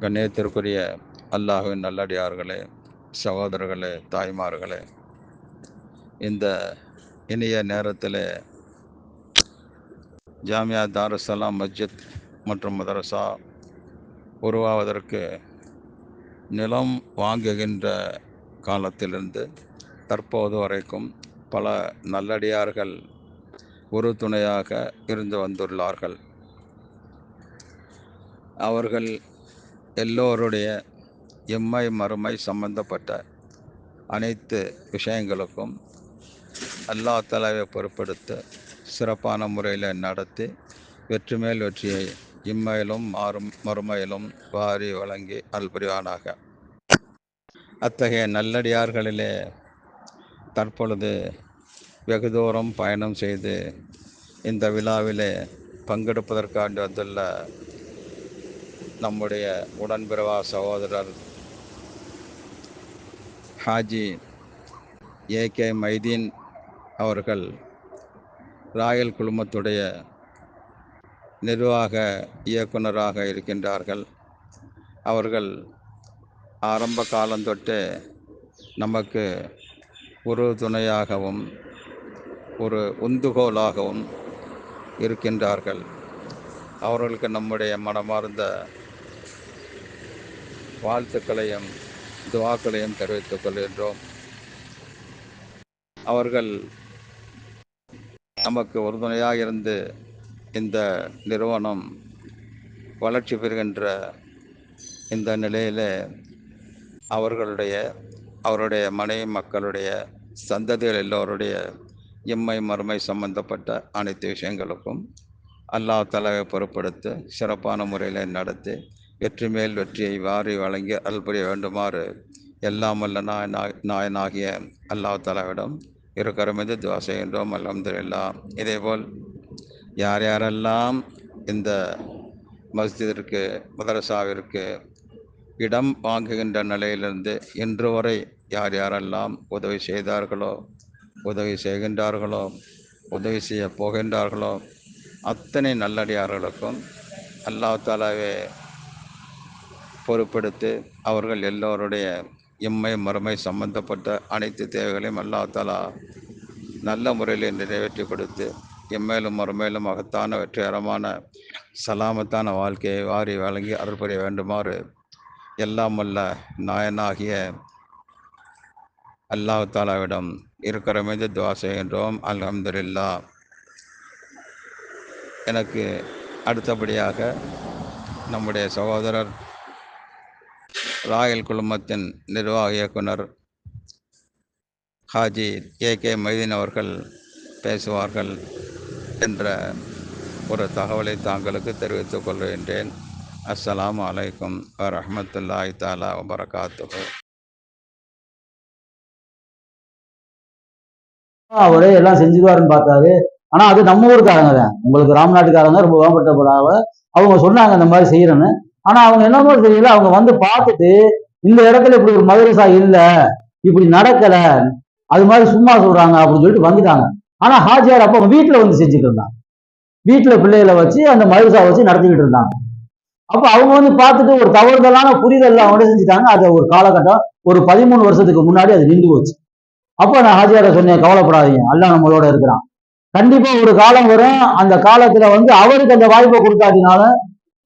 கண்ணியத்திற்குரிய அல்லாஹுவின் நல்லடியார்களே சகோதரர்களே தாய்மார்களே இந்த இனிய நேரத்தில் ஜாமியா தாருசலாம் மஸ்ஜித் மற்றும் மதரசா உருவாவதற்கு நிலம் வாங்குகின்ற காலத்திலிருந்து தற்போது வரைக்கும் பல நல்லடியார்கள் உறுதுணையாக இருந்து வந்துள்ளார்கள். அவர்கள் எல்லோருடைய எம்மை மறுமை சம்பந்தப்பட்ட அனைத்து விஷயங்களுக்கும் அல்லா தலைவை பொறுப்படுத்த சிறப்பான முறையில் நடத்தி வெற்றி மேல் வெற்றியை இம்மையிலும் மாறும் மறுமையிலும் வாரி வழங்கி அல்புரிவானாக அத்தகைய நல்லடியார்களிலே தற்பொழுது வெகு தூரம் பயணம் செய்து இந்த விழாவிலே பங்கெடுப்பதற்காண்டி வந்துள்ள நம்முடைய உடன்பிறவா சகோதரர் ஹாஜி ஏ கே மைதீன் அவர்கள் ராயல் குழுமத்துடைய நிர்வாக இயக்குனராக இருக்கின்றார்கள். அவர்கள் ஆரம்ப காலந்தொட்டு நமக்கு ஒரு துணையாகவும் ஒரு உந்துகோலாகவும் இருக்கின்றார்கள். அவர்களுக்கு நம்முடைய மனமார்ந்த வாழ்த்துக்களையும் துவாக்களையும் தெரிவித்துக் கொள்கின்றோம். அவர்கள் நமக்கு உறுதுணையாக இருந்து இந்த நிறுவனம் வளர்ச்சி பெறுகின்ற இந்த நிலையில் அவர்களுடைய அவருடைய மனைவி மக்களுடைய சந்ததிகள் எல்லோருடைய எம்மை மறுமை சம்பந்தப்பட்ட அனைத்து விஷயங்களுக்கும் அல்லாஹ் தலைவை பொறுப்படுத்தி சிறப்பான முறையில் நடத்தி வெற்றி மேல் வெற்றியை வாரி வழங்கி அல்புரிய வேண்டுமாறு எல்லாம் அல்ல நாயனா- நாயனாகிய அல்லா தலாவிடம் இருக்கிற மீது துவா செய்கின்றோம். அலமதுல்லா இதேபோல் யார் யாரெல்லாம் இந்த மஸ்ஜிதிற்கு மதரசாவிற்கு இடம் வாங்குகின்ற நிலையிலிருந்து இன்று வரை யார் யாரெல்லாம் உதவி செய்தார்களோ உதவி செய்கின்றார்களோ உதவி செய்ய போகின்றார்களோ அத்தனை நல்லடியார்களுக்கும் அல்லாஹ் தாலாவே பொறுப்பெடுத்து அவர்கள் எல்லோருடைய இம்மை மறுமை சம்பந்தப்பட்ட அனைத்து தேவைகளையும் அல்லாத்தாலா நல்ல முறையில் நிறைவேற்றி கொடுத்து எம்மேலும் மறுமேலும் மகத்தான வெற்றிகரமான சலாமத்தான வாழ்க்கையை வாரி வழங்கி அருள் புரிய வேண்டுமாறு எல்லாம் வல்ல நாயனாகிய அல்லாஹ் தாலாவிடம் இருக்கிற மீது துவா செய்கின்றோம். அலமதுல்லா எனக்கு அடுத்தபடியாக நம்முடைய சகோதரர் ராயல் குழுமத்தின் நிர்வாக இயக்குனர் ஹாஜி ஏ கே மைதீன் அவர்கள் பேசுவார்கள் என்ற ஒரு தகவலை தாங்களுக்கு தெரிவித்துக் கொள்கின்றேன். அஸ்ஸலாம் அலைக்கும் வரஹ்மத்துல்லாஹி தாலா வபரகாத்து அவரு எல்லாம் செஞ்சுக்குவாருன்னு பார்த்தாரு. ஆனா அது நம்ம ஊருக்காரங்க தான். உங்களுக்கு ராம்நாட்டுக்காரங்க ரொம்ப வேம்பட்டப்படாவ அவங்க சொன்னாங்க இந்த மாதிரி செய்யறேன்னு. ஆனா அவங்க என்னமோ தெரியல அவங்க வந்து பார்த்துட்டு இந்த இடத்துல இப்படி ஒரு மதரசா இல்ல இப்படி நடக்கல அது மாதிரி சும்மா சொல்றாங்க அப்படின்னு சொல்லிட்டு வந்துட்டாங்க. ஆனா ஹாஜியார் அப்ப அவங்க வீட்டுல வந்து செஞ்சுட்டு இருந்தாங்க. வீட்டுல பிள்ளைகளை வச்சு அந்த மதரசா வச்சு நடத்திக்கிட்டு இருந்தாங்க. அப்ப அவங்க வந்து பார்த்துட்டு ஒரு தவறுதலான புரிதல் அவங்க செஞ்சுட்டாங்க அது ஒரு காலகட்டம் ஒரு பதிமூணு வருஷத்துக்கு முன்னாடி அது நின்று போச்சு. அப்ப நான் ஹாஜியார சொன்னேன் கவலைப்படாதீங்க அல்லா நம்மளோட இருக்கிறான். கண்டிப்பா ஒரு காலம் வரும் அந்த காலத்துல வந்து அவருக்கு அந்த வாய்ப்பை கொடுக்காதனால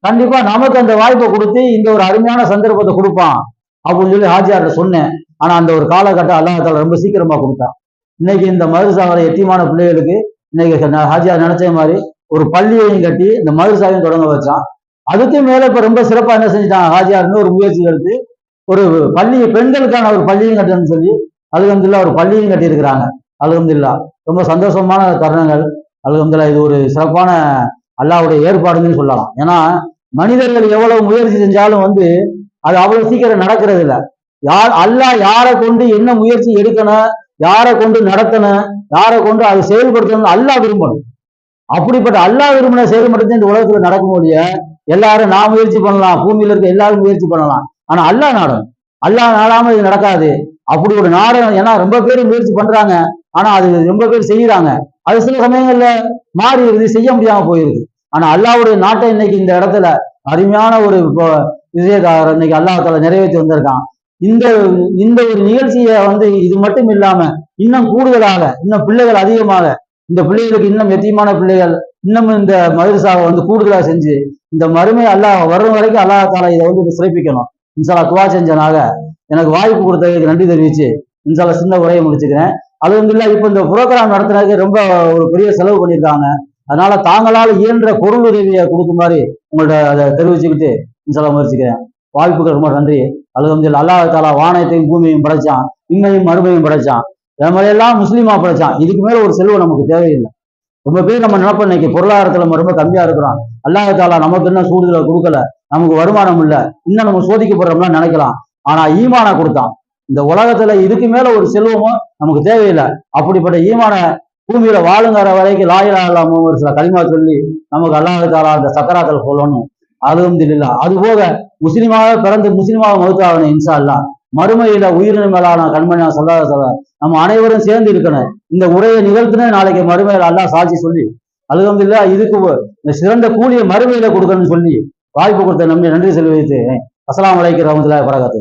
கண்டிப்பா நமக்கு அந்த வாய்ப்பை கொடுத்து இந்த ஒரு அருமையான சந்தர்ப்பத்தை கொடுப்பான் அப்படின்னு சொல்லி ஹாஜியார்ட்ட சொன்னேன். ஆனா அந்த ஒரு காலகட்டம் அல்லாஹால ரொம்ப சீக்கிரமா கொடுத்தான். இன்னைக்கு இந்த மதுரசாவர எத்தியமான பிள்ளைகளுக்கு இன்னைக்கு ஹாஜியார் நினைச்ச மாதிரி ஒரு பள்ளியையும் கட்டி இந்த மதுரசாவையும் தொடங்க வச்சான். அதுக்கு மேல இப்ப ரொம்ப சிறப்பா என்ன செஞ்சுட்டான் ஹாஜியார்னு ஒரு முயற்சி எடுத்து ஒரு பள்ளி பெண்களுக்கான ஒரு பள்ளியும் கட்டணும்னு சொல்லி அலகம்துல்லா ஒரு பள்ளியும் கட்டியிருக்கிறாங்க. அலகம்துல்லா ரொம்ப சந்தோஷமான தருணங்கள். அலகம்துல்லா இது ஒரு சிறப்பான அல்லாஹ்வுடைய ஏற்பாடுன்னு சொல்லலாம். ஏன்னா மனிதர்கள் எவ்வளவு முயற்சி செஞ்சாலும் வந்து அது அவ்வளவு சீக்கிரம் நடக்கிறது இல்லை யார் அல்லாஹ் யாரை கொண்டு என்ன முயற்சி எடுக்கணும் யாரை கொண்டு நடத்தணும் யாரை கொண்டு அதை செயல்படுத்தணும் அல்லாஹ் விரும்பணும். அப்படிப்பட்ட அல்லாஹ் விரும்பின செயல்படுத்த இந்த உலகத்துல நடக்க முடிய எல்லாரும் நான் முயற்சி பண்ணலாம் பூமியில இருக்க எல்லாரும் முயற்சி பண்ணலாம். ஆனா அல்லாஹ் நாடும். அல்லாஹ் நாடாம இது நடக்காது. அப்படி ஒரு நாடகம் ஏன்னா ரொம்ப பேர் முயற்சி பண்றாங்க. ஆனா அது ரொம்ப பேர் செய்யறாங்க. அது சில சமயங்கள்ல மாறிடுது செய்ய முடியாம போயிருது. ஆனா அல்லாவுடைய நாட்டை இன்னைக்கு இந்த இடத்துல அருமையான ஒரு இப்போ இன்னைக்கு அல்லாஹால நிறைவேற்றி வந்திருக்கான். இந்த இந்த ஒரு நிகழ்ச்சியை வந்து இது மட்டும் இல்லாம இன்னும் கூடுதலாக இன்னும் பிள்ளைகள் அதிகமாக இந்த பிள்ளைகளுக்கு இன்னும் எத்தியமான பிள்ளைகள் இன்னும் இந்த மதுரசாவை வந்து கூடுதலா செஞ்சு இந்த மறுமை அல்லாஹ் வரும் வரைக்கும் அல்லாஹ் இதை வந்து சிறப்பிக்கணும். இன்சாலா துவா செஞ்சனாக எனக்கு வாய்ப்பு கொடுத்ததுக்கு நன்றி தெரிவிச்சு இன்சாலா சின்ன உரையை முடிச்சுக்கிறேன். அது வந்து இல்லை இப்போ இந்த புரோகிராம் நடத்துனதுக்கு ரொம்ப ஒரு பெரிய செலவு பண்ணியிருக்காங்க. அதனால தாங்களால் இயன்ற பொருள் உதவியை கொடுக்குமாறு உங்கள்ட்ட அதை தெரிவிச்சுக்கிட்டு சொல்ல முயற்சிக்கிறேன். வாய்ப்புக்கு ரொம்ப நன்றி. அல்ஹம்துலில்லாஹ் அல்லாஹ் தாலா வானத்தையும் பூமியையும் படைச்சான். இன்மையும் மறுமையும் படைச்சான். அது எல்லாம் முஸ்லீமா படைச்சான். இதுக்கு மேல ஒரு செல்வம் நமக்கு தேவையில்லை. ரொம்ப பேர் நம்ம நினைப்போம் இன்னைக்கு பொருளாதாரத்துல நம்ம ரொம்ப கம்மியா இருக்கிறோம். அல்லாஹ் தாலா நமக்கு என்ன சூழ்நிலை கொடுக்கல நமக்கு வருமானம் இல்லை இன்னும் நம்ம சோதிக்கப்படுறோம்லாம் நினைக்கலாம். ஆனா ஈமான கொடுத்தான். இந்த உலகத்துல இதுக்கு மேல ஒரு செல்வமும் நமக்கு தேவையில்லை. அப்படிப்பட்ட ஈமான பூமியில வாழுங்கிற வரைக்கும் லாயிலா இல்லாம ஒரு சில கலிமா சொல்லி நமக்கு அல்லாஹ் தாலா அந்த சக்கராக்கள் சொல்லணும் அதுவும் தெரியல அது போக முஸ்லீமாக பிறந்து முஸ்லீமாக மௌத்தாகணும் இன்சா அல்லா மறுமையில உயிரின மேலான கண்மணியா சொல்லாத சொல்ல நம்ம அனைவரும் சேர்ந்து இருக்கணும். இந்த உரையை நிகழ்த்தினே நாளைக்கு மறுமையில அல்லா சாட்சி சொல்லி அல்ஹம்துலில்லாஹ் இதுக்கு இந்த சிறந்த கூலியை மறுமையில கொடுக்கணும்னு சொல்லி வாய்ப்பு கொடுத்த நம்பி நன்றி செலுத்தி அஸ்லாம் வலைக்கு ரமத்துல பரகத்து